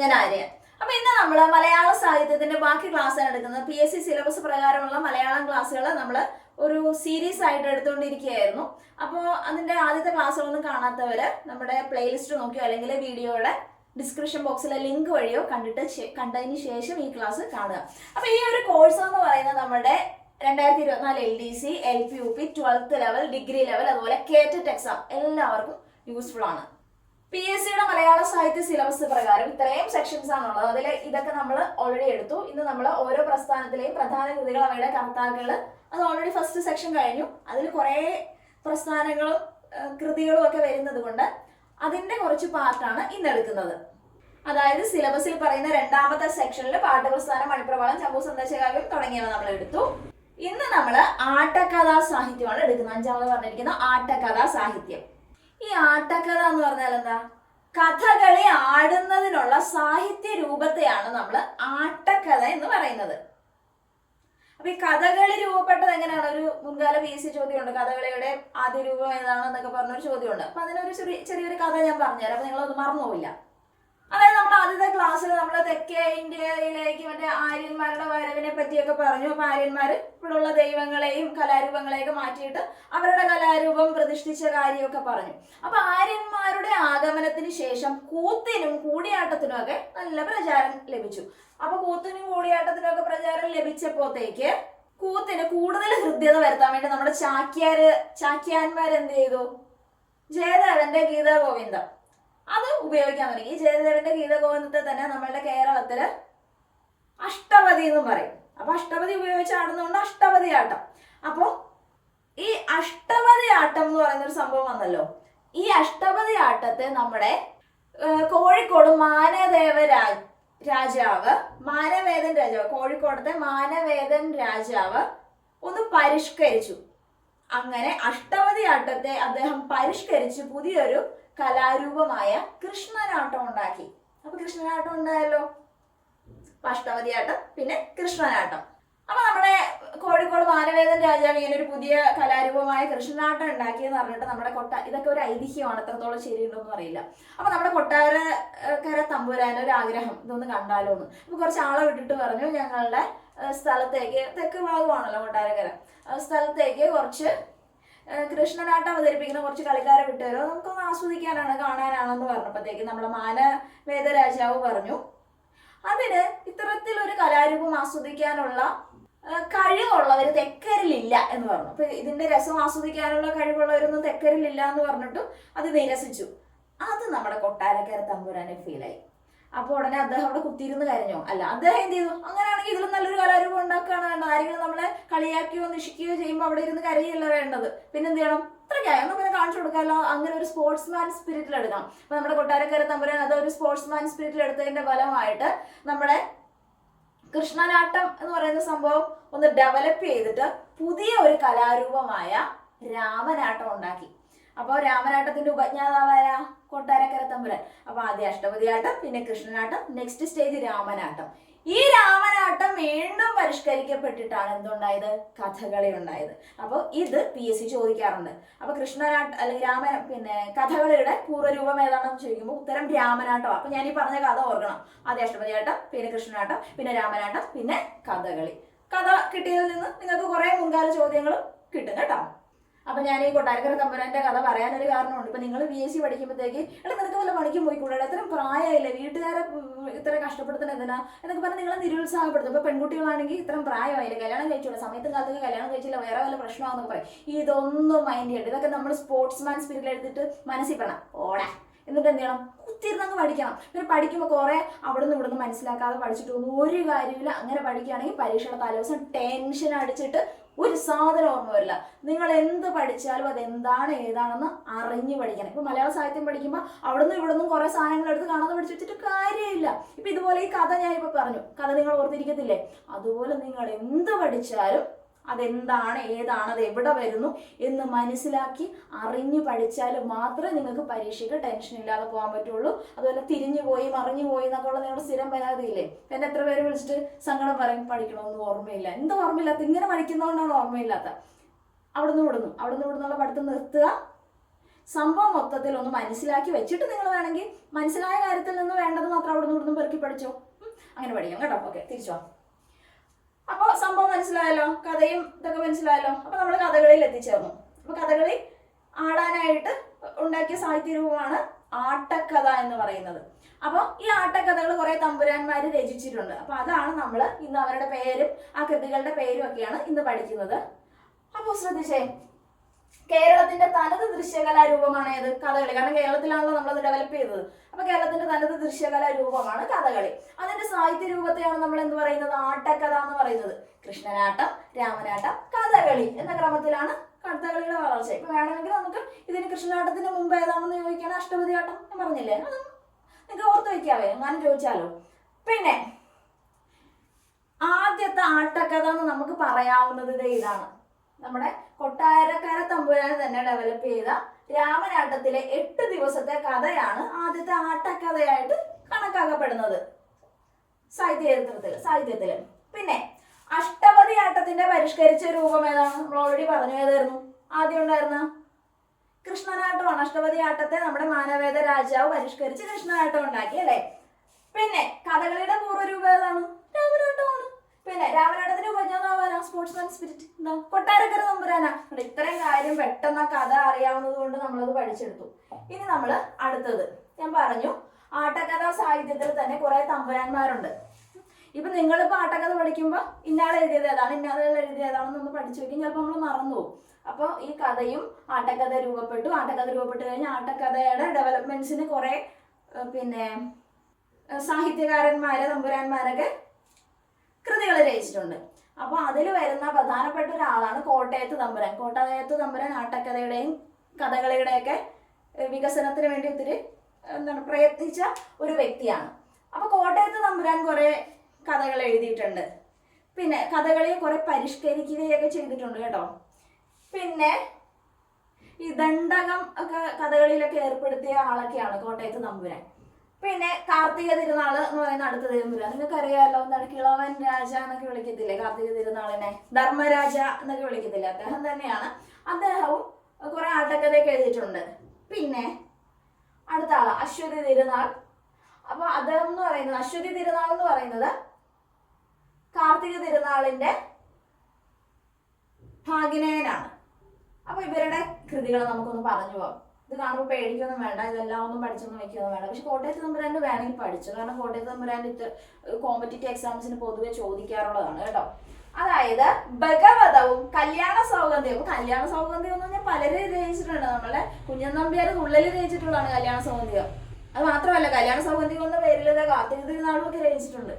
ഞാൻ ആര്യ. അപ്പൊ ഇന്ന് നമ്മൾ മലയാള സാഹിത്യത്തിന്റെ ബാക്കി ക്ലാസ്സാണ് എടുക്കുന്നത്. പി എസ് സി സിലബസ് പ്രകാരമുള്ള മലയാളം ക്ലാസ്സുകൾ നമ്മൾ ഒരു സീരീസ് ആയിട്ട് എടുത്തുകൊണ്ടിരിക്കുകയായിരുന്നു. അപ്പോൾ അതിന്റെ ആദ്യത്തെ ക്ലാസ്സുകളൊന്നും കാണാത്തവര് നമ്മുടെ പ്ലേലിസ്റ്റ് നോക്കിയോ അല്ലെങ്കിൽ വീഡിയോയുടെ ഡിസ്ക്രിപ്ഷൻ ബോക്സിലെ ലിങ്ക് വഴിയോ കണ്ടിട്ട് കണ്ടതിന് ശേഷം ഈ ക്ലാസ് കാണുക. അപ്പൊ ഈ ഒരു കോഴ്സ് എന്ന് പറയുന്നത് നമ്മുടെ രണ്ടായിരത്തി ഇരുപത്തിനാല് L D C L P U P twelfth level degree level അതുപോലെ കേറ്ററ്റ് എക്സാം എല്ലാവർക്കും യൂസ്ഫുൾ ആണ്. പി എസ് സിയുടെ മലയാള സാഹിത്യ സിലബസ് പ്രകാരം ഇത്രയും സെക്ഷൻസ് ആണുള്ളത്. അതിൽ ഇതൊക്കെ നമ്മൾ ഓൾറെഡി എടുത്തു. ഇന്ന് നമ്മൾ ഓരോ പ്രസ്ഥാനത്തിലെയും പ്രധാന കൃതികൾ അവയുടെ കർത്താക്കൾ അത് ഓൾറെഡി ഫസ്റ്റ് സെക്ഷൻ കഴിഞ്ഞു. അതിൽ കുറേ പ്രസ്ഥാനങ്ങളും കൃതികളും ഒക്കെ വരുന്നത് കൊണ്ട് അതിന്റെ കുറച്ച് പാർട്ടാണ് ഇന്ന് എടുക്കുന്നത്. അതായത് സിലബസിൽ പറയുന്ന രണ്ടാമത്തെ സെക്ഷനിൽ പാഠപ്രസ്ഥാനം മണിപ്രവാളം ചമ്പു സന്ദേശകാവ്യം തുടങ്ങിയവ നമ്മൾ എടുത്തു. ഇന്ന് നമ്മൾ ആട്ടക്കഥാ സാഹിത്യമാണ് എടുക്കുന്നത്. അഞ്ചാമത് പറഞ്ഞിരിക്കുന്ന ആട്ടക്കഥാ സാഹിത്യം. ഈ ആട്ടക്കഥ എന്ന് പറഞ്ഞാൽ എന്താ? കഥകളി ആടുന്നതിനുള്ള സാഹിത്യ രൂപത്തെയാണ് നമ്മൾ ആട്ടക്കഥ എന്ന് പറയുന്നത്. അപ്പൊ ഈ കഥകളി രൂപപ്പെട്ടത് എങ്ങനെയാണ്? ഒരു മുൻകാല പി എസ് സി ചോദ്യമുണ്ട്. കഥകളിയുടെ ആദ്യ രൂപം ഏതാണെന്നൊക്കെ പറഞ്ഞൊരു ചോദ്യമുണ്ട്. അപ്പൊ അതിനൊരു ചെറിയ ചെറിയൊരു കഥ ഞാൻ പറഞ്ഞുതരാം. അപ്പൊ നിങ്ങളത് മറന്നുപോയില്ല അതായത് നമ്മൾ ആദ്യത്തെ ക്ലാസ്സിൽ നമ്മൾ തെക്കേ ഇന്ത്യയിലേക്ക് മറ്റേ ആര്യന്മാരുടെ വരവിനെ പറ്റിയൊക്കെ പറഞ്ഞു. അപ്പൊ ആര്യന്മാർ ഇവിടെയുള്ള ദൈവങ്ങളെയും കലാരൂപങ്ങളെയൊക്കെ മാറ്റിയിട്ട് അവരുടെ കലാരൂപം പ്രതിഷ്ഠിച്ച കാര്യമൊക്കെ പറഞ്ഞു. അപ്പൊ ആര്യന്മാരുടെ ആഗമനത്തിന് ശേഷം കൂത്തിനും കൂടിയാട്ടത്തിനും ഒക്കെ നല്ല പ്രചാരം ലഭിച്ചു. അപ്പൊ കൂത്തിനും കൂടിയാട്ടത്തിനും ഒക്കെ പ്രചാരം ലഭിച്ചപ്പോഴത്തേക്ക് കൂത്തിന് കൂടുതൽ ഹൃദ്യത വരുത്താൻ വേണ്ടി നമ്മുടെ ചാക്യാര് ചാക്യാന്മാർ എന്ത് ചെയ്തു? ജയദേവന്റെ ഗീതാഗോവിന്ദം അത് ഉപയോഗിക്കാൻ തുടങ്ങി. ജയദേവന്റെ ഗീതഗോവിന്ദത്തെ തന്നെ നമ്മളുടെ കേരളത്തിൽ അഷ്ടപതി എന്ന് പറയും. അപ്പൊ അഷ്ടപതി ഉപയോഗിച്ച് ആടുന്നതുകൊണ്ട് അഷ്ടപതി ആട്ടം അപ്പോ ഈ അഷ്ടപതി ആട്ടം എന്ന് പറയുന്ന ഒരു സംഭവം വന്നല്ലോ. ഈ അഷ്ടപതി ആട്ടത്തെ നമ്മുടെ കോഴിക്കോട് മാനദേവ രാജ് രാജാവ് മാനവേദൻ രാജാവ് കോഴിക്കോടത്തെ മാനവേദൻ രാജാവ് ഒന്ന് പരിഷ്കരിച്ചു. അങ്ങനെ അഷ്ടപതി ആട്ടത്തെ അദ്ദേഹം പരിഷ്കരിച്ച് പുതിയൊരു കലാരൂപമായ കൃഷ്ണനാട്ടം ഉണ്ടാക്കി. അപ്പൊ കൃഷ്ണനാട്ടം ഉണ്ടായല്ലോ? അഷ്ടമതിയാട്ടം പിന്നെ കൃഷ്ണനാട്ടം. അപ്പൊ നമ്മുടെ കോഴിക്കോട് മാനവേദൻ രാജാവ് ഇങ്ങനെ ഒരു പുതിയ കലാരൂപമായ കൃഷ്ണനാട്ടം ഉണ്ടാക്കിയെന്ന് പറഞ്ഞിട്ട് നമ്മുടെ കൊട്ട ഇതൊക്കെ ഒരു ഐതിഹ്യമാണ്. എത്രത്തോളം ശരിയുണ്ടോന്നും അറിയില്ല. അപ്പൊ നമ്മുടെ കൊട്ടാരക്കര തമ്പുരാന് ഒരു ആഗ്രഹം ഇതൊന്ന് കണ്ടാലോന്ന് അപ്പൊ കുറച്ച് ആളെ വിട്ടിട്ട് പറഞ്ഞു ഞങ്ങളുടെ സ്ഥലത്തേക്ക് തെക്ക് ഭാഗമാണല്ലോ കൊട്ടാരക്കര. സ്ഥലത്തേക്ക് കുറച്ച് കൃഷ്ണനാട്ടം അവതരിപ്പിക്കുന്ന കുറച്ച് കളിക്കാരെ വിട്ടുതരോ നമുക്കൊന്ന് ആസ്വദിക്കാനാണ് കാണാനാണെന്ന് പറഞ്ഞപ്പോഴത്തേക്ക് നമ്മുടെ മാന വേദരാജാവ് പറഞ്ഞു. അതിന് ഇത്തരത്തിലൊരു കലാരൂപം ആസ്വദിക്കാനുള്ള കഴിവുള്ളവർ തെക്കരിലില്ല എന്ന് പറഞ്ഞു. അപ്പൊ ഇതിന്റെ രസം ആസ്വദിക്കാനുള്ള കഴിവുള്ളവരൊന്നും തെക്കരിലില്ല എന്ന് പറഞ്ഞിട്ടും അത് നിരസിച്ചു. അത് നമ്മുടെ കൊട്ടാരക്കര തമ്പുരാനെ ഫീലായി അപ്പൊ ഉടനെ അദ്ദേഹം അവിടെ കുത്തിയിരുന്ന് കരഞ്ഞോ. അല്ല അദ്ദേഹം എന്ത് ചെയ്തു? അങ്ങനെയാണെങ്കിൽ ഇതിലും നല്ലൊരു കലാരൂപം ഉണ്ടാക്കുകയാണ് വേണ്ടത്. ആരെങ്കിലും നമ്മളെ കളിയാക്കിയോ നിഷിക്കുകയോ ചെയ്യുമ്പോൾ അവിടെ ഇരുന്ന് കരയല്ല വേണ്ടത്? പിന്നെ എന്ത് ചെയ്യണം? അത്രയ്ക്കായി ഒന്നും പിന്നെ കാണിച്ചു കൊടുക്കാമല്ലോ അങ്ങനെ ഒരു സ്പോർട്സ്മാൻ സ്പിരിറ്റിൽ എടുക്കാം. അപ്പൊ നമ്മുടെ കൊട്ടാരക്കര തമ്പുരാൻ അത് ഒരു സ്പോർട്സ്മാൻ സ്പിരിറ്റിൽ എടുത്തതിന്റെ ഫലമായിട്ട് നമ്മുടെ കൃഷ്ണനാട്ടം എന്ന് പറയുന്ന സംഭവം ഒന്ന് ഡെവലപ്പ് ചെയ്തിട്ട് പുതിയ ഒരു കലാരൂപമായ രാമനാട്ടം ഉണ്ടാക്കി. അപ്പോൾ രാമനാട്ടത്തിന്റെ ഉപജ്ഞാതാവായ കൊട്ടാരക്കര തമ്പുരാൻ. അപ്പൊ ആദ്യം അഷ്ടപതിയാട്ടം പിന്നെ കൃഷ്ണനാട്ടം നെക്സ്റ്റ് സ്റ്റേജ് രാമനാട്ടം. ഈ രാമനാട്ടം വീണ്ടും പരിഷ്കരിക്കപ്പെട്ടിട്ടാണ് എന്തുണ്ടായത്? കഥകളി ഉണ്ടായത്. അപ്പോൾ ഇത് പി എസ് സി ചോദിക്കാറുണ്ട്. അപ്പൊ കൃഷ്ണനാട്ട അല്ലെങ്കിൽ രാമ പിന്നെ കഥകളിയുടെ പൂർവരൂപം ഏതാണെന്ന് ചോദിക്കുമ്പോൾ ഉത്തരം രാമനാട്ടം അപ്പൊ ഞാൻ ഈ പറഞ്ഞ കഥ ഓർക്കണം. ആദ്യ അഷ്ടപതിയാട്ടം പിന്നെ കൃഷ്ണനാട്ടം പിന്നെ രാമനാട്ടം പിന്നെ കഥകളി. കഥ കിട്ടിയതിൽ നിന്ന് നിങ്ങൾക്ക് കുറെ മുൻകാല ചോദ്യങ്ങളും കിട്ടും കേട്ടോ. അപ്പൊ ഞാൻ ഈ കൊട്ടാരക്കര തമ്പുരാന്റെ കഥ പറയാനൊരു കാരണമുണ്ട്. ഇപ്പൊ നിങ്ങൾ ബി എസ് സി പഠിക്കുമ്പോഴത്തേക്ക് എടാ നിനക്ക് വല്ല പണിക്കും പോയിക്കൂടാ? ഇത്രയും പ്രായമായില്ലേ? വീട്ടുകാരെ ഇത്ര കഷ്ടപ്പെടുത്തണ എന്തിനാ? എന്നൊക്കെ പറഞ്ഞ് നിങ്ങളെ നിരുത്സാഹപ്പെടുത്തും. ഇപ്പൊ പെൺകുട്ടികളാണെങ്കിൽ ഇത്രയും പ്രായമായില്ലേ? കല്യാണം കഴിച്ചൂടെ? സമയത്തും കാലത്തൊക്കെ കല്യാണം കഴിച്ചില്ല? വേറെ വല്ല പ്രശ്നമാണെന്നൊക്കെ പറയും. ഇതൊന്നും മൈൻഡ് ചെയ്യണ്ട. ഇതൊക്കെ നമ്മൾ സ്പോർട്സ്മാൻ സ്പിരിറ്റിൽ എടുത്തിട്ട് മനസ്സിൽ പെടണം. ഓടാ. എന്നിട്ട് എന്ത് ചെയ്യണം? കുത്തിരുന്നങ്ങ് പഠിക്കണം. പിന്നെ പഠിക്കുമ്പോൾ കുറെ അവിടുന്ന് ഇവിടുന്ന് മനസ്സിലാക്കാതെ പഠിച്ചിട്ട് ഒന്നും ഒരു കാര്യമില്ല അങ്ങനെ പഠിക്കുകയാണെങ്കിൽ പരീക്ഷയുടെ തലേദിവസം ടെൻഷൻ അടിച്ചിട്ട് ഒരു സാധനം ഓർമ്മ വരില്ല. നിങ്ങൾ എന്ത് പഠിച്ചാലും അത് എന്താണ് ഏതാണെന്ന് അറിഞ്ഞു പഠിക്കണം. ഇപ്പൊ മലയാള സാഹിത്യം പഠിക്കുമ്പോൾ അവിടുന്ന് ഇവിടുന്ന് കുറെ സാധനങ്ങൾ എടുത്ത് കാണാതെ പഠിച്ചു വെച്ചിട്ട് കാര്യമില്ല. ഇപ്പൊ ഇതുപോലെ ഈ കഥ ഞാനിപ്പോ പറഞ്ഞു. കഥ നിങ്ങൾ ഓർത്തിരിക്കത്തില്ലേ? അതുപോലെ നിങ്ങൾ എന്ത് പഠിച്ചാലും അതെന്താണ് ഏതാണ് അത് എവിടെ വരുന്നു എന്ന് മനസ്സിലാക്കി അറിഞ്ഞു പഠിച്ചാൽ മാത്രമേ നിങ്ങൾക്ക് പരീക്ഷയ്ക്ക് ടെൻഷൻ ഇല്ലാതെ പോകാൻ പറ്റുള്ളൂ. അതുപോലെ തിരിഞ്ഞു പോയി മറിഞ്ഞു പോയി എന്നൊക്കെ ഉള്ള നിങ്ങളുടെ സ്ഥിരം പരാതിയില്ലേ? എന്നെ എത്ര പേര് വിളിച്ചിട്ട് സങ്കടം പറയും പഠിക്കണമെന്ന് ഓർമ്മയില്ല. എന്ത് ഓർമ്മയില്ലാത്ത? ഇങ്ങനെ പഠിക്കുന്നതുകൊണ്ടാണ് ഓർമ്മയില്ലാത്ത. അവിടുന്ന് വിടുന്നു. അവിടുന്ന് വിടുന്നുള്ള പഠിത്തം നിർത്തുക. സംഭവം മൊത്തത്തിൽ ഒന്ന് മനസ്സിലാക്കി വെച്ചിട്ട് നിങ്ങൾ വേണമെങ്കിൽ മനസ്സിലായ കാര്യത്തിൽ നിന്ന് വേണ്ടത് മാത്രം അവിടെ നിന്ന് ഇവിടുന്ന് പെറുക്കി പഠിച്ചോ. അങ്ങനെ പഠിക്കാം കേട്ടോ. ഓക്കെ തിരിച്ചു. അപ്പോൾ സംഭവം മനസ്സിലായല്ലോ? കഥയും ഇതൊക്കെ മനസ്സിലായല്ലോ? അപ്പോൾ നമ്മൾ കഥകളിയിൽ എത്തിച്ചേർന്നു. അപ്പോൾ കഥകളി ആടാനായിട്ട് ഉണ്ടാക്കിയ സാഹിത്യ രൂപമാണ് ആട്ടക്കഥ എന്ന് പറയുന്നത്. അപ്പോൾ ഈ ആട്ടക്കഥകൾ കുറെ തമ്പുരാന്മാർ രചിച്ചിട്ടുണ്ട്. അപ്പോൾ അതാണ് നമ്മൾ ഇന്ന് അവരുടെ പേരും ആ കൃതികളുടെ പേരും ഒക്കെയാണ് ഇന്ന് പഠിക്കുന്നത്. അപ്പോൾ ശ്രദ്ധിച്ചേ കേരളത്തിന്റെ തനത് ദൃശ്യകലാ രൂപമാണ് ഏത്? കഥകളി. കാരണം കേരളത്തിലാണല്ലോ നമ്മളത് ഡെവലപ്പ് ചെയ്തത്. അപ്പൊ കേരളത്തിന്റെ തനത് ദൃശ്യകലാ രൂപമാണ് കഥകളി. അതിന്റെ സാഹിത്യ രൂപത്തെയാണ് നമ്മൾ എന്ത് പറയുന്നത്? ആട്ടക്കഥ എന്ന് പറയുന്നത്. കൃഷ്ണനാട്ടം രാമനാട്ടം കഥകളി എന്ന ക്രമത്തിലാണ് കഥകളിയുടെ വളർച്ച. ഇപ്പൊ വേണമെങ്കിൽ നമുക്ക് ഇതിന് കൃഷ്ണനാട്ടത്തിന് മുമ്പ് ഏതാണെന്ന് ചോദിക്കുകയാണ് അഷ്ടപതി ആട്ടം. ഞാൻ പറഞ്ഞില്ലേ? അത് നിങ്ങൾക്ക് ഓർത്ത് വയ്ക്കാവേ എങ്ങാനും ചോദിച്ചാലോ? പിന്നെ ആദ്യത്തെ ആട്ടക്കഥ എന്ന് നമുക്ക് പറയാവുന്നത് ഇതാണ്. നമ്മുടെ കൊട്ടാരക്കര തമ്പുരാൻ തന്നെ ഡെവലപ്പ് ചെയ്ത രാമനാട്ടത്തിലെ എട്ട് ദിവസത്തെ കഥയാണ് ആദ്യത്തെ ആട്ടക്കഥയായിട്ട് കണക്കാക്കപ്പെടുന്നത്. സാഹിത്യ ചരിത്രത്തിൽ സാഹിത്യത്തിൽ. പിന്നെ അഷ്ടപതി ആട്ടത്തിന്റെ പരിഷ്കരിച്ച രൂപം ഏതാണ്? നമ്മൾ ഓൾറെഡി പറഞ്ഞു ഏതായിരുന്നു? ആദ്യം ഉണ്ടായിരുന്ന കൃഷ്ണനാട്ടമാണ്. അഷ്ടപതി ആട്ടത്തെ നമ്മുടെ മാനവേദ രാജാവ് പരിഷ്കരിച്ച് കൃഷ്ണനാട്ടം ഉണ്ടാക്കി അല്ലേ? പിന്നെ കഥകളിയുടെ പൂർവരൂപം ഏതാണ്? പിന്നെ രാമനാട്ടത്തിന്റെ സ്പോർട്സ് സ്പോർട്സ്മാൻ സ്പിരിറ്റ് എന്താ കൊട്ടാരക്കര നമ്പുരാനാ. ഇത്രയും കാര്യം പെട്ടെന്ന് കഥ അറിയാവുന്നത് കൊണ്ട് നമ്മളത് പഠിച്ചെടുത്തു. ഇനി നമ്മൾ അടുത്തത്. ഞാൻ പറഞ്ഞു ആട്ടക്കഥാ സാഹിത്യത്തിൽ തന്നെ കുറെ തമ്പുരാന്മാരുണ്ട്. ഇപ്പൊ നിങ്ങളിപ്പോ ആട്ടക്കഥ പഠിക്കുമ്പോൾ ഇന്നാൾ എഴുതിയത് ഏതാണ് ഇന്നാൾ എഴുതിയതാണെന്ന് ഒന്ന് പഠിച്ചു വെക്കും ചിലപ്പോൾ നമ്മൾ മറന്നു പോകും. അപ്പോൾ ഈ കഥയും ആട്ടക്കഥ രൂപപ്പെട്ടു. ആട്ടക്കഥ രൂപപ്പെട്ട് കഴിഞ്ഞാൽ ആട്ടക്കഥയുടെ ഡെവലപ്മെന്റ്സിന് കുറെ പിന്നെ സാഹിത്യകാരന്മാരെ തമ്പുരാന്മാരൊക്കെ കൃതികൾ രചിച്ചിട്ടുണ്ട്. അപ്പോൾ അതിൽ വരുന്ന പ്രധാനപ്പെട്ട ഒരാളാണ് കോട്ടയത്ത് തമ്പുരാൻ. കോട്ടയത്ത് തമ്പുരാൻ ആട്ടക്കഥയുടെയും കഥകളിയുടെയൊക്കെ വികസനത്തിന് വേണ്ടി ഒത്തിരി എന്താണ് പ്രയത്നിച്ച ഒരു വ്യക്തിയാണ്. അപ്പോൾ കോട്ടയത്ത് തമ്പുരാൻ കുറേ കഥകൾ എഴുതിയിട്ടുണ്ട്. പിന്നെ കഥകളിയെ കുറെ പരിഷ്കരിക്കുകയൊക്കെ ചെയ്തിട്ടുണ്ട് കേട്ടോ. പിന്നെ ഈ ദണ്ഡകം ഒക്കെ കഥകളിലൊക്കെ ഏർപ്പെടുത്തിയ ആളൊക്കെയാണ് കോട്ടയത്ത് തമ്പുരാൻ. പിന്നെ കാർത്തിക തിരുനാൾ എന്ന് പറയുന്ന അടുത്ത തമ്പുരാൻ നിങ്ങൾക്ക് അറിയാമല്ലോ എന്താണ്? കിളവൻ രാജ എന്നൊക്കെ വിളിക്കത്തില്ലേ? കാർത്തിക തിരുനാളിനെ. ധർമ്മരാജ എന്നൊക്കെ വിളിക്കത്തില്ലേ? അദ്ദേഹം തന്നെയാണ്. അദ്ദേഹവും കുറെ ആട്ടക്കഥയൊക്കെ എഴുതിയിട്ടുണ്ട്. പിന്നെ അടുത്ത ആൾ അശ്വതി തിരുനാൾ. അപ്പൊ അദ്ദേഹം എന്ന് പറയുന്നത് അശ്വതി തിരുനാൾ എന്ന് പറയുന്നത് കാർത്തിക തിരുനാളിന്റെ ഭാഗിനേയനാണ് അപ്പൊ ഇവരുടെ കൃതികൾ നമുക്കൊന്ന് പറഞ്ഞു പോകാം. ഇത് കാണുമ്പോൾ പേടിക്കൊന്നും വേണ്ട ഇതെല്ലാം ഒന്നും പഠിച്ചൊന്നും വെക്കൊന്നും വേണ്ട. പക്ഷെ കോട്ടയത്ത് തമ്പുരാന്റെ വേണമെങ്കിൽ പഠിച്ചു. കാരണം കോട്ടയത്ത് തമ്പുരാന്റെ ഇത്ര കോമ്പറ്റേറ്റീവ് എക്സാംസിന് പൊതുവെ ചോദിക്കാറുള്ളതാണ് കേട്ടോ. അതായത് ഭഗവതവും കല്യാണ സൗഗന്ധ്യവും കല്യാണ സൗഗന്ധ്യം എന്ന് പറഞ്ഞാൽ പലരും രചിച്ചിട്ടുണ്ട് നമ്മളെ കുഞ്ഞൻ നമ്പ്യാർ ഉള്ളിൽ രചിച്ചിട്ടുള്ളതാണ് കല്യാണ സൗഗന്ധ്യം അത് മാത്രമല്ല കല്യാണ സൗഗന്ധ്യം എന്ന പേരിൽ കാർത്തിക തിരുനാളും ഒക്കെ രചിച്ചിട്ടുണ്ട്.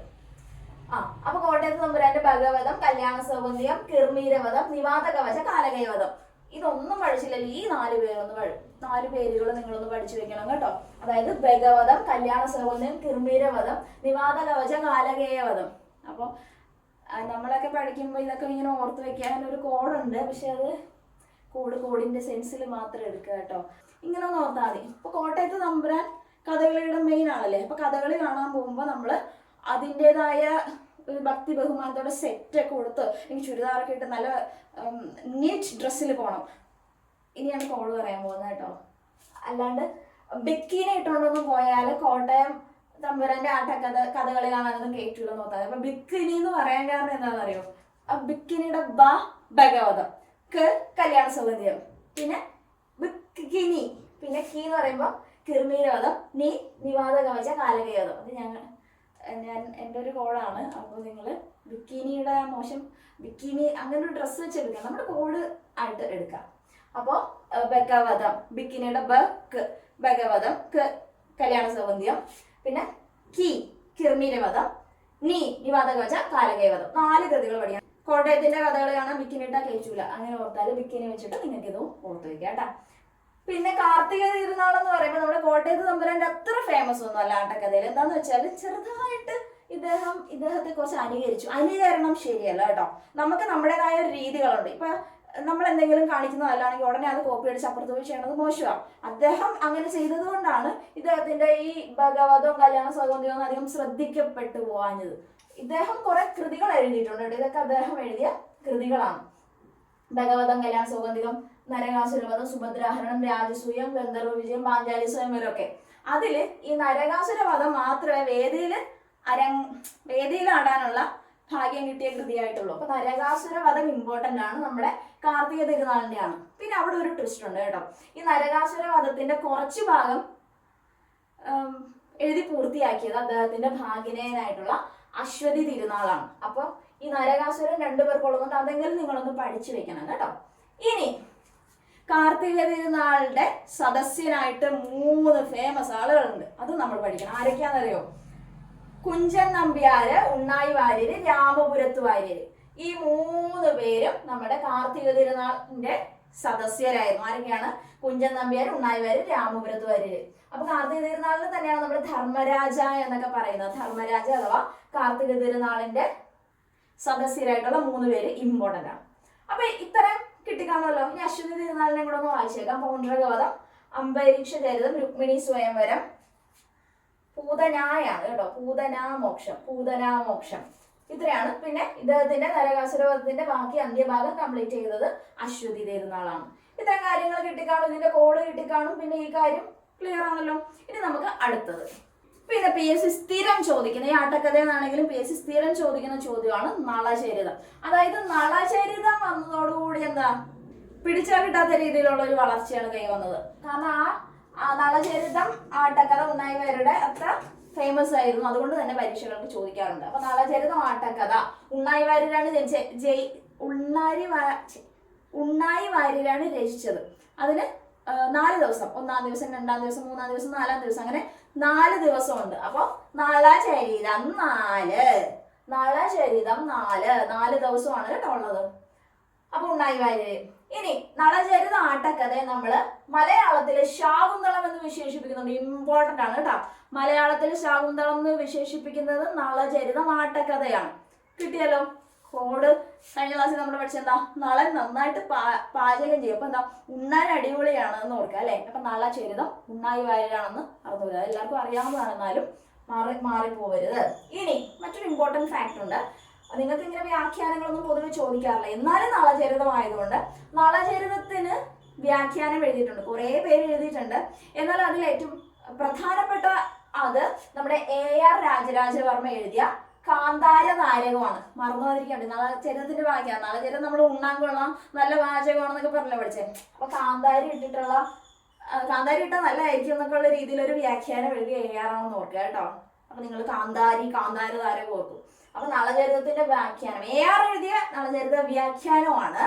ആ അപ്പൊ കോട്ടയത്ത് തമ്പുരാന്റെ ഭഗവതം കല്യാണ സൗഗന്ധ്യം കിർമീരവധം നിവാത കവച കാലകൈവതം. ഇതൊന്നും പഠിച്ചില്ലല്ലോ ഈ നാല് പേരൊന്ന് പഠി നാല് പേരുകൾ നിങ്ങളൊന്ന് പഠിച്ചു വെക്കണം കേട്ടോ. അതായത് ഭഗവതം കല്യാണ സഹോദരൻ കിർമീരവധം നിവാദ കവച കാലകേയവധം അപ്പോൾ നമ്മളൊക്കെ പഠിക്കുമ്പോൾ ഇതൊക്കെ ഇങ്ങനെ ഓർത്ത് വെക്കാൻ ഒരു കോഡുണ്ട്. പക്ഷെ അത് കോഡ് കോഡിന്റെ സെൻസിൽ മാത്രം എടുക്കുക കേട്ടോ. ഇങ്ങനെ ഒന്ന് ഓർത്താൽ മതി. ഇപ്പൊ കോട്ടയത്ത് നമ്പുരാൻ കഥകളിയുടെ മെയിൻ ആണല്ലേ അപ്പൊ കഥകളി കാണാൻ പോകുമ്പോൾ നമ്മൾ അതിന്റെതായ ഒരു ഭക്തി ബഹുമാനത്തോടെ സെറ്റ് ഒക്കെ കൊടുത്ത് എനിക്ക് ചുരിദാറൊക്കെ ഇട്ട് നല്ല നീറ്റ് ഡ്രസ്സിൽ പോകണം ഇനിയാണ് കോൾ പറയാൻ പോകുന്നത് കേട്ടോ. അല്ലാണ്ട് ബിക്കീനെ ഇട്ടുകൊണ്ടൊന്നും പോയാൽ കോട്ടയം തമ്പുരാന്റെ ആട്ടക്കഥ കഥകളി കാണാനൊന്നും കേട്ടില്ല നോക്കാതെ അപ്പൊ ബിക്കിനി എന്ന് പറയാൻ കാരണം എന്താണെന്ന് അറിയോ ആ ബിക്കിനിയുടെ ബ ഭഗവതം. ക കല്യാണ സൗകര്യം പിന്നെ ബിക്കിനി പിന്നെ കീ എന്ന് പറയുമ്പോൾ കിർമീരവധം നീ നിവാദ കവച കാലകയോധം അത് ഞങ്ങൾ ഞാൻ എന്റെ ഒരു കോഡാണ് അപ്പോൾ നിങ്ങൾ ബിക്കിനിയുടെ മോശം ബിക്കിനി അങ്ങനെ ഒരു ഡ്രസ്സ് വെച്ചെടുക്കാം. നമ്മുടെ കോഡ് ആയിട്ട് എടുക്കാം. അപ്പോൾ ബഗവതം ബിക്കിനിയുടെ ബ ക് ഭഗവതം ക് കല്യാണ സൗഗന്ധ്യം പിന്നെ കി കിർമീരവധം. നീ നിവാതക വച്ച കാലകേവധം നാല് കൃതികൾ പഠിക്കാം. കോട്ടയത്തിന്റെ കഥകൾ കാണാൻ ബിക്കിനിട്ട കേച്ചൂല. അങ്ങനെ ഓർത്താൽ ബിക്കിനി വെച്ചിട്ട് നിങ്ങൾക്ക് ഇതും ഓർത്ത് വയ്ക്കാം കേട്ടാ. പിന്നെ കാർത്തിക തിരുനാൾ എന്ന് പറയുമ്പോൾ നമ്മുടെ കോട്ടയത്ത് തമ്പുരാന്റെ അത്ര ഫേമസ് ഒന്നും അല്ല ആട്ടക്കഥയിൽ. എന്താന്ന് വെച്ചാൽ ചെറുതായിട്ട് ഇദ്ദേഹം ഇദ്ദേഹത്തെ കുറച്ച് അനുകരിച്ചു. അനുകരണം ശരിയല്ല കേട്ടോ. നമുക്ക് നമ്മുടേതായ ഒരു രീതികളുണ്ട്. ഇപ്പൊ നമ്മൾ എന്തെങ്കിലും കാണിക്കുന്നതല്ലാണെങ്കിൽ ഉടനെ അത് കോപ്പി അടിച്ച് അപ്പുറത്ത് പോയി ചെയ്യണത് മോശമാണ് അദ്ദേഹം അങ്ങനെ ചെയ്തത് കൊണ്ടാണ് ഇദ്ദേഹത്തിന്റെ ഈ ഭഗവതവും കല്യാണ സ്വാതന്ത്ര്യവും അധികം ശ്രദ്ധിക്കപ്പെട്ടു പോകാഞ്ഞത് ഇദ്ദേഹം കുറെ കൃതികൾ എഴുതിയിട്ടുണ്ട് ഇതൊക്കെ അദ്ദേഹം എഴുതിയ കൃതികളാണ്. ഭഗവതം കല്യാണ സൗഗന്ധികം നരകാസുരവധം സുഭദ്രാഹരണം രാജസൂയം ഗന്ധർവ വിജയം പാഞ്ചാലി സ്വയം ഒക്കെ അതിൽ ഈ നരകാസുരവധം മാത്രമേ വേദിയിൽ അരങ് വേദിയിൽ ആടാനുള്ള ഭാഗ്യം കിട്ടിയ കൃതിയായിട്ടുള്ളൂ. അപ്പൊ നരകാസുരവധം ഇമ്പോർട്ടന്റ് ആണ് നമ്മുടെ കാർത്തിക തിരുനാളിന്റെയാണ്. പിന്നെ അവിടെ ഒരു ട്വിസ്റ്റ് ഉണ്ട് കേട്ടോ. ഈ നരകാസുര വധത്തിന്റെ കുറച്ച് ഭാഗം എഴുതി പൂർത്തിയാക്കിയത് അദ്ദേഹത്തിന്റെ ഭാഗിനേയനായിട്ടുള്ള അശ്വതി തിരുനാളാണ്. അപ്പൊ ഈ നരകാസുരൻ രണ്ടുപേർക്കുള്ളതുകൊണ്ട് അതെങ്കിലും നിങ്ങളൊന്ന് പഠിച്ചു വെക്കണം കേട്ടോ. ഇനി കാർത്തിക തിരുനാളിന്റെ സദസ്യനായിട്ട് മൂന്ന് ഫേമസ് ആളുകളുണ്ട്. അത് നമ്മൾ പഠിക്കണം. ആരൊക്കെയാണെന്നറിയോ? കുഞ്ചൻ നമ്പ്യാര് ഉണ്ണായി വാര്യര് രാമപുരത്ത് വാര്യര്. ഈ മൂന്ന് പേരും നമ്മുടെ കാർത്തിക തിരുനാളിന്റെ സദസ്യരായിരുന്നു. ആരൊക്കെയാണ്? കുഞ്ചൻ നമ്പ്യാർ ഉണ്ണായി വാര്യർ രാമപുരത്ത് വാര്യര്. അപ്പൊ കാർത്തിക തിരുനാളിന് തന്നെയാണ് നമ്മുടെ ധർമ്മരാജ എന്നൊക്കെ പറയുന്നത്. ധർമ്മരാജ അഥവാ കാർത്തിക തിരുനാളിന്റെ സദസ്യരായിട്ടുള്ള മൂന്ന് പേര് ഇമ്പോർട്ടന്റ് ആണ്. അപ്പൊ ഇത്തരം കിട്ടിക്കാണുമല്ലോ. ഇനി അശ്വതി തിരുനാളിനെ കൂടെ ഒന്ന് വായിച്ചേക്കാം. പൗണ്ഡ്രകവധം അംബരീക്ഷ ചരിതം രുക്മിണി സ്വയംവരം. പൂതനായാണ് കേട്ടോ. പൂതനാമോക്ഷം പൂതനാമോക്ഷം. പൂതനാ മോക്ഷം ഇത്രയാണ്. പിന്നെ ഇദ്ദേഹത്തിന്റെ നരകാസുരവധത്തിന്റെ ബാക്കി അന്ത്യഭാഗം കംപ്ലീറ്റ് ചെയ്തത് അശ്വതി തിരുനാളാണ്. ഇത്തരം കാര്യങ്ങൾ കിട്ടിക്കാണും ഇതിന്റെ കോഡ് കിട്ടിക്കാണും പിന്നെ ഈ കാര്യം ക്ലിയർ ആണല്ലോ. ഇനി നമുക്ക് അടുത്തത്. പിന്നെ പി എസ് സി സ്ഥിരം ചോദിക്കുന്ന ഈ ആട്ടക്കഥയെന്നാണെങ്കിലും പി എസ് സി സ്ഥിരം ചോദിക്കുന്ന ചോദ്യമാണ് നളചരിതം അതായത് നളചരിതം വന്നതോടുകൂടി എന്താ? പിടിച്ചാൽ കിട്ടാത്ത രീതിയിലുള്ള ഒരു വളർച്ചയാണ് കൈവന്നത്. കാരണം ആ നളചരിതം ആട്ടക്കഥ ഉണ്ണായിമാരുടെ അത്ര ഫേമസ് ആയിരുന്നു. അതുകൊണ്ട് തന്നെ പരീക്ഷകൾക്ക് ചോദിക്കാറുണ്ട്. അപ്പൊ നളചരിതം ആട്ടക്കഥ ഉണ്ണായി ജനിച്ച ജയ് ഉണ്ണാരി ഉണ്ണായി വാര്യരാണ് രചിച്ചത്. അതിന് നാല് ദിവസം. ഒന്നാം ദിവസം രണ്ടാം ദിവസം മൂന്നാം ദിവസം നാലാം ദിവസം. അങ്ങനെ നാല് ദിവസമുണ്ട്. അപ്പൊ നളചരിതം നാല്. നളചരിതം നാല്. നാല് ദിവസമാണ് കേട്ടോ ഉള്ളത്. അപ്പൊ ഉണ്ടായി വാര്യര്. ഇനി നളചരിത ആട്ടക്കഥയെ നമ്മൾ മലയാളത്തിലെ ശാകുന്തളം എന്ന് വിശേഷിപ്പിക്കുന്നുണ്ട്. ഇമ്പോർട്ടന്റ് ആണ് കേട്ടോ. മലയാളത്തിലെ ശാകുന്തളം എന്ന് വിശേഷിപ്പിക്കുന്നത് നളചരിതം ആട്ടക്കഥയാണ് കിട്ടിയല്ലോ? കോഡ് കഴിഞ്ഞ ക്ലാസ്സിൽ നമ്മൾ പഠിച്ചെന്താ നളൻ നന്നായിട്ട് പാചകം ചെയ്യും. അപ്പൊ എന്താ? ഉണ്ണാൻ അടിപൊളിയാണ് എന്ന് ഓർക്കുക അല്ലെ? അപ്പൊ നള നളചരിതം ഉണ്ണായി വാര്യരാണെന്ന് അറിഞ്ഞു വരിക എല്ലാവർക്കും അറിയാവുന്നതാണ് എന്നാലും മാറി മാറിപ്പോവരുത്. ഇനി മറ്റൊരു ഇമ്പോർട്ടന്റ് ഫാക്ട് ഉണ്ട്. നിങ്ങൾക്ക് ഇങ്ങനെ വ്യാഖ്യാനങ്ങളൊന്നും പൊതുവെ ചോദിക്കാറില്ല. എന്നാലും നളചരിതമായതുകൊണ്ട് നളചരിതത്തിന് വ്യാഖ്യാനം എഴുതിയിട്ടുണ്ട്. കുറേ പേര് എഴുതിയിട്ടുണ്ട്. എന്നാൽ അതിൽ ഏറ്റവും പ്രധാനപ്പെട്ട അത് നമ്മുടെ എ ആർ രാജരാജവർമ്മ എഴുതിയ കാന്താര നാരകമാണ്. മറന്നു പോകാതിരിക്കണ്ടേ ഭാഗ്യമാണ്. വാക്യാണ് ചരിത്രം നമ്മൾ ഉണ്ണാൻ കൊള്ളാം. നല്ല വാചകമാണെന്നൊക്കെ പറഞ്ഞല്ലോ പഠിച്ചേ. അപ്പൊ കാന്താരി ഇട്ടിട്ടുള്ള കാന്താരി ഇട്ടാൽ നല്ലതായിരിക്കും എന്നൊക്കെ ഉള്ള രീതിയിൽ ഒരു വ്യാഖ്യാനം എഴുതി എ ആർ ആണെന്ന് ഓർക്കുക കേട്ടോ. അപ്പൊ നിങ്ങൾ കാന്താരി കാന്താര താരകം ഓർക്കും അപ്പൊ നളചരിതത്തിന്റെ വ്യാഖ്യാനം. എ ആർ എഴുതിയ നളചരിത വ്യാഖ്യാനമാണ്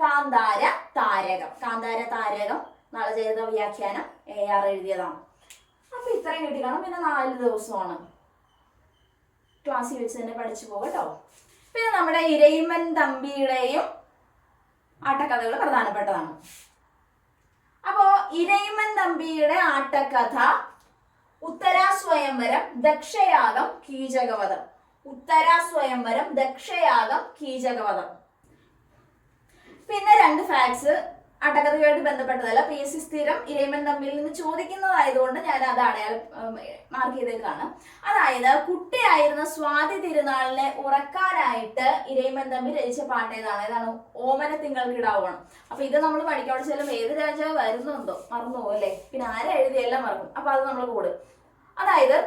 കാന്താര താരകം. കാന്താര താരകം നളചരിത വ്യാഖ്യാനം എ ആർ എഴുതിയതാണ്. അപ്പൊ ഇത്രയും കിട്ടിക്കണം. കാണും പിന്നെ നാല് ദിവസമാണ്. ക്ലാസ്സിൽ വെച്ച് തന്നെ പഠിച്ചു പോകട്ടോ പിന്നെ നമ്മുടെ ഇരയിമൻ തമ്പിയുടെയും ആട്ടക്കഥകൾ പ്രധാനപ്പെട്ടതാണ്. അപ്പോ ഇരയിമൻ തമ്പിയുടെ ആട്ടക്കഥ ഉത്തരാ സ്വയംവരം ദക്ഷയാഗം കീചകവധം. ഉത്തരാ സ്വയംവരം ദക്ഷയാഗം കീചകവധം. പിന്നെ രണ്ട് ഫാക്ട്സ് അടകഥയുമായിട്ട് ബന്ധപ്പെട്ടതല്ല. പി എസ് സി സ്ഥിരം ഇരയമൻ തമ്മിൽ നിന്ന് ചോദിക്കുന്നതായതുകൊണ്ട് ഞാൻ അത് അടയാളം മാർക്ക് ചെയ്തേക്കാണ് അതായത് കുട്ടിയായിരുന്ന സ്വാതി തിരുനാളിനെ ഉറക്കാനായിട്ട് ഇരയമൻ തമ്പി രചിച്ച പാട്ട് ഏതാണ്? ഓമന തിങ്കൾ ഇടാവണം അപ്പൊ ഇത് നമ്മൾ പഠിക്കാവിടെ ചെല്ലുമ്പോൾ ഏത് രാജാവ് വരുന്നുണ്ടോ? മറന്നു അല്ലേ? പിന്നെ ആരെഴുതിയെല്ലാം മറക്കും. അപ്പൊ അത് നമ്മൾ കൂടും. അതായത്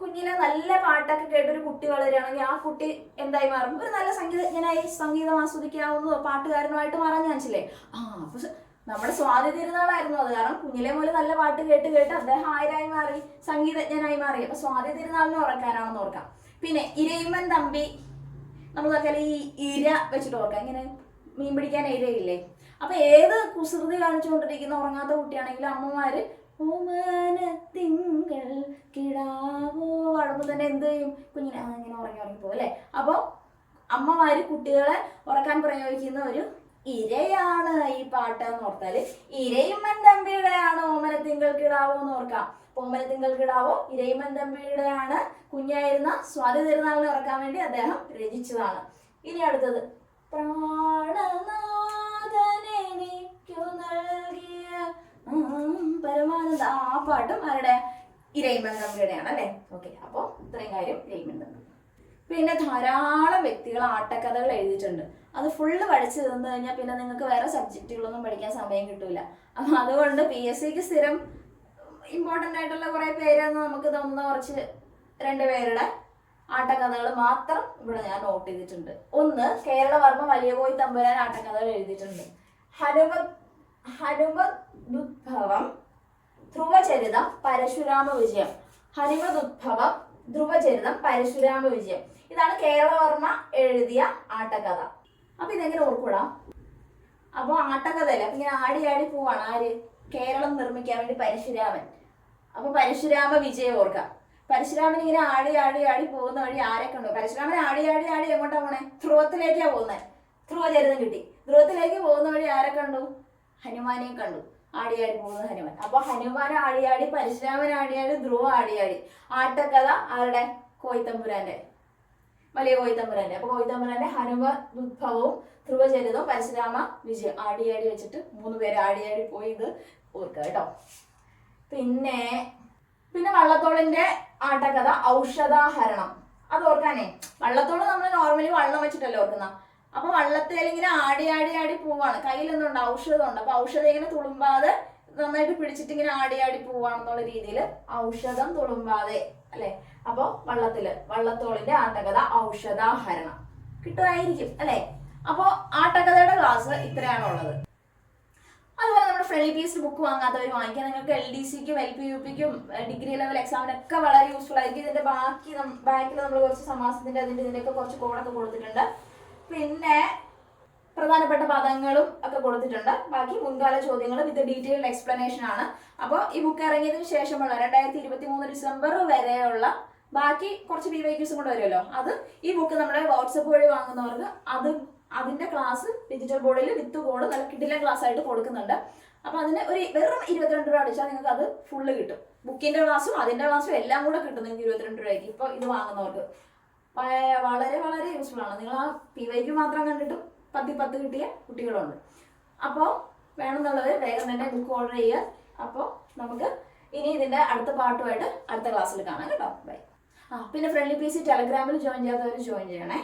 കുഞ്ഞിലെ നല്ല പാട്ടൊക്കെ കേട്ടൊരു കുട്ടി വളരുകയാണെങ്കിൽ ആ കുട്ടി എന്തായി മാറും? ഒരു നല്ല സംഗീതജ്ഞനായി സംഗീതം ആസ്വദിക്കാവുന്നതോ പാട്ടുകാരനുമായിട്ട് മാറാൻ ചാൻസില്ലേ ആ അപ്പൊ നമ്മുടെ സ്വാതി തിരുനാളായിരുന്നു അത്. കാരണം കുഞ്ഞിലെ മുതൽ നല്ല പാട്ട് കേട്ട് കേട്ട് അദ്ദേഹം ആയിരായി മാറി? സംഗീതജ്ഞനായി മാറി. അപ്പൊ സ്വാതി തിരുനാളിനെ ഉറക്കാനാണെന്ന് ഓർക്കാം. പിന്നെ ഇരയിമ്മൻ തമ്പി. നമ്മൾ നോക്കിയാൽ ഈ ഇര വെച്ചിട്ട് ഓർക്കാം. ഇങ്ങനെ മീൻ പിടിക്കാൻ ഇരയില്ലേ? അപ്പൊ ഏത് കുസൃതി കാണിച്ചുകൊണ്ടിരിക്കുന്ന ഉറങ്ങാത്ത കുട്ടിയാണെങ്കിലും അമ്മമാര് ഓമന തിങ്കൾ കിടാവോ? പാടുമ്പോൾ തന്നെ എന്ത് ചെയ്യും? കുഞ്ഞിനെ അങ്ങനെ ഉറങ്ങി ഉറങ്ങി അല്ലേ? അപ്പോൾ അമ്മമാര് കുട്ടികളെ ഉറക്കാൻ പ്രയോഗിക്കുന്ന ഒരു ഇരയാണ് ഈ പാട്ട് എന്ന് ഓർത്താൽ. ഇരയിമ്മൻ തമ്പിയുടെയാണ് ഓമനത്തിങ്കൾ തിങ്കൾ കിടാവോ എന്ന് ഓർക്കാം. ഓമനത്തിങ്കൾ തിങ്കൾ കിടാവോ ഇരയിമ്മൻ തമ്പിയുടെയാണ് കുഞ്ഞായിരുന്ന സ്വാതി തിരുനാളിനെ ഉറക്കാൻ വേണ്ടി അദ്ദേഹം രചിച്ചതാണ്. ഇനി അടുത്തത്. പ്രാണനാഥനെനിക്കു നൽകിയ ഉം, പരമാനന്ദ ആ പാട്ടും ആരുടെ ഇരയിമൻ തമ്പിയുടെയാണ് അല്ലേ? ഓക്കെ അപ്പോൾ ഇത്രയും കാര്യം ഇരയിമൻ തമ്പി പിന്നെ ധാരാളം വ്യക്തികൾ ആട്ടക്കഥകൾ എഴുതിയിട്ടുണ്ട്. അത് ഫുള്ള് പഠിച്ചു തന്നു കഴിഞ്ഞാൽ പിന്നെ നിങ്ങൾക്ക് വേറെ സബ്ജക്റ്റുകളൊന്നും പഠിക്കാൻ സമയം കിട്ടൂല. അപ്പം അതുകൊണ്ട് പി എസ് സിക്ക് സ്ഥിരം ഇമ്പോർട്ടന്റ് ആയിട്ടുള്ള കുറേ പേരെന്ന് നമുക്ക് തോന്നുന്ന കുറച്ച് രണ്ട് പേരുടെ ആട്ടക്കഥകൾ മാത്രം ഇവിടെ ഞാൻ നോട്ട് ചെയ്തിട്ടുണ്ട്. ഒന്ന് കേരളവർമ്മ വലിയ പോയി തമ്പുരാൻ ആട്ടക്കഥകൾ എഴുതിയിട്ടുണ്ട്. ഹനുമത് ഹനുമദുദ്ഭവം ധ്രുവചരിതം പരശുരാമ വിജയം. ഹനുമദുദ്ഭവം ധ്രുവചരിതം പരശുരാമ വിജയം. ഇതാണ് കേരളവർമ്മ എഴുതിയ ആട്ടകഥ. അപ്പൊ ഇതെങ്ങനെ ഓർക്കൂടാ? അപ്പൊ ആട്ടക്കഥയല്ലേ അപ്പൊ ഇങ്ങനെ ആടി ആടി പോവാണ് ആര്? കേരളം നിർമ്മിക്കാൻ വേണ്ടി പരശുരാമൻ. അപ്പൊ പരശുരാമ വിജയം ഓർക്കാം. പരശുരാമൻ ഇങ്ങനെ ആടി ആടി ആടി പോകുന്ന വഴി ആരെ കണ്ടു? പരശുരാമൻ ആടി ആടി ആടി എങ്ങോട്ടാ പോണേ? ധ്രുവത്തിലേക്കാ പോകുന്നത് ധ്രുവചരിതം കിട്ടി. ധ്രുവത്തിലേക്ക് പോകുന്ന വഴി ആരെ കണ്ടു? ഹനുമാനെയും കണ്ടു. ആടി മൂന്ന് പോകുന്ന ഹനുമാൻ. അപ്പൊ ഹനുമാൻ ആടിയാടി ആടി പരശുരാമൻ ആടി ആടി ധ്രുവ ആടിയാടി. ആടി ആട്ടക്കഥ ആരുടെ? കോയിത്തമ്പുരാന്റെ. വലിയ കോയിത്തമ്പുരാന്റെ. അപ്പൊ കോയിത്തമ്പുരാന്റെ ഹനുമ ഉദ്ഭവവും ധ്രുവചരിതവും പരശുരാമ വിജയം. ആടി ആടി വെച്ചിട്ട് മൂന്ന് പേര് ആടി ആടി പോയി ഇത് ഓർക്കുക കേട്ടോ. പിന്നെ പിന്നെ വള്ളത്തോളിന്റെ ആട്ടക്കഥ ഔഷധാഹരണം. അത് ഓർക്കാനേ. വള്ളത്തോൾ നമ്മൾ നോർമലി വള്ളം വെച്ചിട്ടല്ലേ ഓർക്കുന്ന? അപ്പൊ വള്ളത്തേൽ ഇങ്ങനെ ആടി ആടി ആടി പോവാണ്. കയ്യിലൊന്നുണ്ട് ഔഷധമുണ്ട്. അപ്പൊ ഔഷധം ഇങ്ങനെ തുളുമ്പാതെ നന്നായിട്ട് പിടിച്ചിട്ട് ഇങ്ങനെ ആടി ആടി പോവാണെന്നുള്ള രീതിയിൽ ഔഷധം തുളുമ്പാതെ അല്ലെ? അപ്പൊ വള്ളത്തിൽ വള്ളത്തോളിന്റെ ആട്ടകഥ ഔഷധാഹരണം. കിട്ടുമായിരിക്കും അല്ലെ? അപ്പൊ ആട്ടകഥയുടെ ക്ലാസ് ഇത്രയാണുള്ളത്. അതുപോലെ നമ്മുടെ ഫ്രണ്ട്ലി പീസ് ബുക്ക് വാങ്ങാത്തവർ വാങ്ങിക്കാൻ നിങ്ങൾക്ക് എൽ ഡി സിക്കും എൽ പി യു പിക്കും ഡിഗ്രി ലെവൽ എക്സാമിനൊക്കെ വളരെ യൂസ്ഫുൾ ആയിരിക്കും. ഇതിന്റെ ബാക്കി ബാക്കിൽ നമ്മൾ കുറച്ച് സമാസത്തിന്റെ അതിന്റെ ഇതിന്റെ ഒക്കെ കുറച്ച് കോഡൊക്കെ കൊടുത്തിട്ടുണ്ട്. പിന്നെ പ്രധാനപ്പെട്ട പദങ്ങളും ഒക്കെ കൊടുത്തിട്ടുണ്ട്. ബാക്കി മുൻകാല ചോദ്യങ്ങളും വിത്ത് ഡീറ്റെയിൽഡ് എക്സ്പ്ലനേഷൻ ആണ്. അപ്പോൾ ഈ ബുക്ക് ഇറങ്ങിയതിനു ശേഷമുള്ള രണ്ടായിരത്തി ഇരുപത്തി മൂന്ന് ഡിസംബർ വരെയുള്ള ബാക്കി കുറച്ച് പി വൈ ക്യൂസും കൂടെ വരുമല്ലോ. അത് ഈ ബുക്ക് നമ്മുടെ വാട്സപ്പ് വഴി വാങ്ങുന്നവർക്ക് അത് അതിന്റെ ക്ലാസ് ഡിജിറ്റൽ ബോർഡിൽ വിത്ത് കോഡ് നല്ല കിടിലൻ ക്ലാസ് ആയിട്ട് കൊടുക്കുന്നുണ്ട്. അപ്പോൾ അതിന് ഒരു വെറും ഇരുപത്തിരണ്ട് രൂപ അടിച്ചാൽ നിങ്ങൾക്ക് അത് ഫുള്ള് കിട്ടും. ബുക്കിന്റെ ക്ലാസ്സും അതിന്റെ ക്ലാസ്സും എല്ലാം കൂടെ കിട്ടും നിങ്ങൾക്ക് ഇരുപത്തിരണ്ട് രൂപയ്ക്ക്. ഇപ്പൊ ഇത് വാങ്ങുന്നവർക്ക്. വളരെ വളരെ യൂസ്ഫുൾ ആണ്. നിങ്ങൾ ആ പി വൈക്ക് മാത്രം കണ്ടിട്ടും പത്തി പത്ത് കിട്ടിയ കുട്ടികളുണ്ട്. അപ്പോൾ വേണമെന്നുള്ളത് വേഗം തന്നെ ബുക്ക് ഓർഡർ ചെയ്യുക. അപ്പോൾ നമുക്ക് ഇനി ഇതിന്റെ അടുത്ത പാട്ടുമായിട്ട് അടുത്ത ക്ലാസ്സിൽ കാണാം കേട്ടോ. ബൈ ആ പിന്നെ ഫ്രണ്ട്ലി പി സി ടെലഗ്രാമിൽ ജോയിൻ ചെയ്യാത്തവർ ജോയിൻ ചെയ്യണേ.